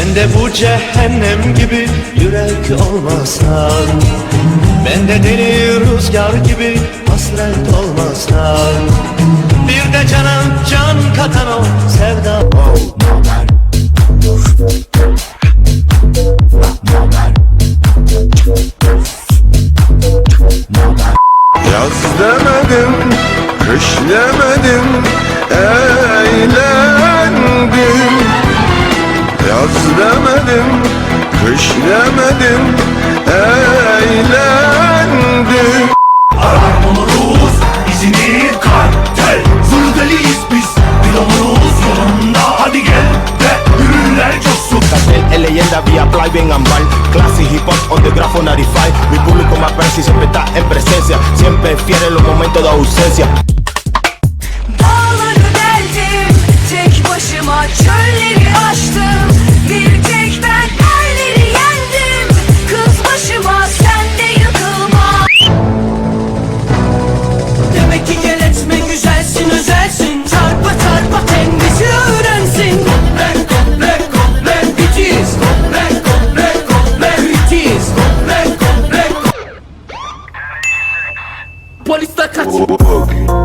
Sen de bu cehennem gibi yürek olmasan Ben de deli rüzgar gibi hasret olmasan Bir de cana can katan o sevda Yaz demedim, kış demedim, demedim, kış demedim, eğlendim oluruz İzmir kartel. Zırdeliyiz biz Bir oluruz yolunda. Hadi gel de Ürünler coşsun. Cartel es leyenda vía play bien ambal Clase hip hop on the grafo 95 Mi público más y siempre está en presencia. Siempre fiel en los momentos de ausencia polícia da Cati.